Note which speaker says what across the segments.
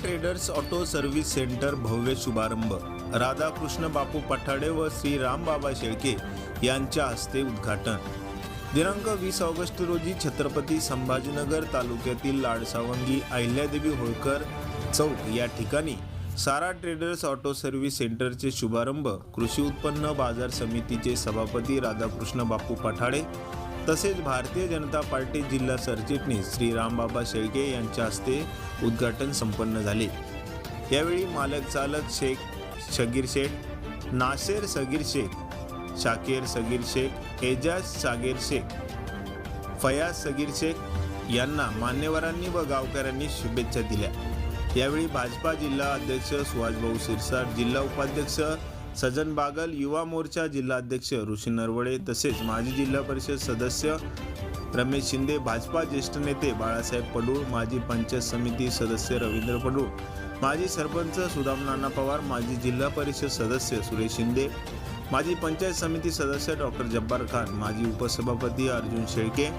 Speaker 1: Traders auto service centre भव्य शुभारंभ. राधाकृष्ण बापू पठाडे व श्री रामबाबा शेळके यांच्या हस्ते उद्घाटन. दिनांक वीस ऑगस्ट रोजी छत्रपती संभाजीनगर तालुक्यातील लाडसावंगी अहिल्यादेवी होळकर चौक या ठिकाणी सारा ट्रेडर्स ऑटो सर्व्हिस सेंटरचे शुभारंभ. कृषी उत्पन्न बाजार समितीचे सभापती राधाकृष्ण बापू पठाडे तसेच भारतीय जनता पार्टी जिल्हा सरचिटणीस श्री रामबाबा शेळके यांच्या हस्ते उद्घाटन संपन्न झाले. यावेळी मालक चालक शेख शगीर शेख नासेर सगीर शेख शाकीर सगीर शेख एजाज सागीर शेख फयाज सगीर शेख यांना मान्यवरांनी व गावकऱ्यांनी शुभेच्छा दिल्या. यावेळी भाजपा जिल्हा अध्यक्ष सुहासभाऊ सिरसाट जिल्हा उपाध्यक्ष सजन बागल युवा मोर्चा जिल्हाध्यक्ष ऋषी नरवडे तसेच माजी जिल्हा परिषद सदस्य रमेश शिंदे भाजपा ज्येष्ठ नेते बाळासाहेब पडूळ माजी पंचायत समिती सदस्य रवींद्र पडूळ माजी सरपंच सुदाम नाना पवार माजी जिल्हा परिषद सदस्य सुरेश शिंदे माजी पंचायत समिती सदस्य डॉक्टर जब्बार खान माजी उपसभापती अर्जुन शेळके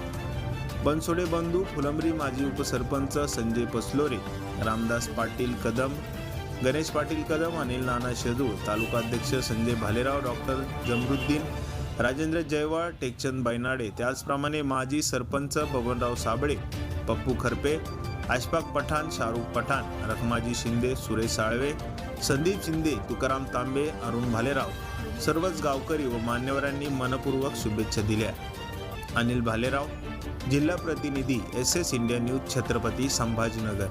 Speaker 1: बनसोडे बंधू फुलंबरी माजी उपसरपंच संजय पसलोरे रामदास पाटील कदम गणेश पाटील कदम अनिल नाना शेदूळ तालुकाध्यक्ष संजय भालेराव डॉक्टर जमरुद्दीन राजेंद्र जयवाळ टेकचंद बैनाडे त्याचप्रमाणे माजी सरपंच बबनराव साबळे पप्पू खरपे अशफाक पठाण शाहरुख पठाण रखमाजी शिंदे सुरेश साळवे संदीप शिंदे तुकाराम तांबे अरुण भालेराव. सर्वच गावकरी व मान्यवरांनी मनपूर्वक शुभेच्छा दिल्या. अनिल भालेराव जिल्हा प्रतिनिधी S S India news Chhatrapati Sambhajinagar.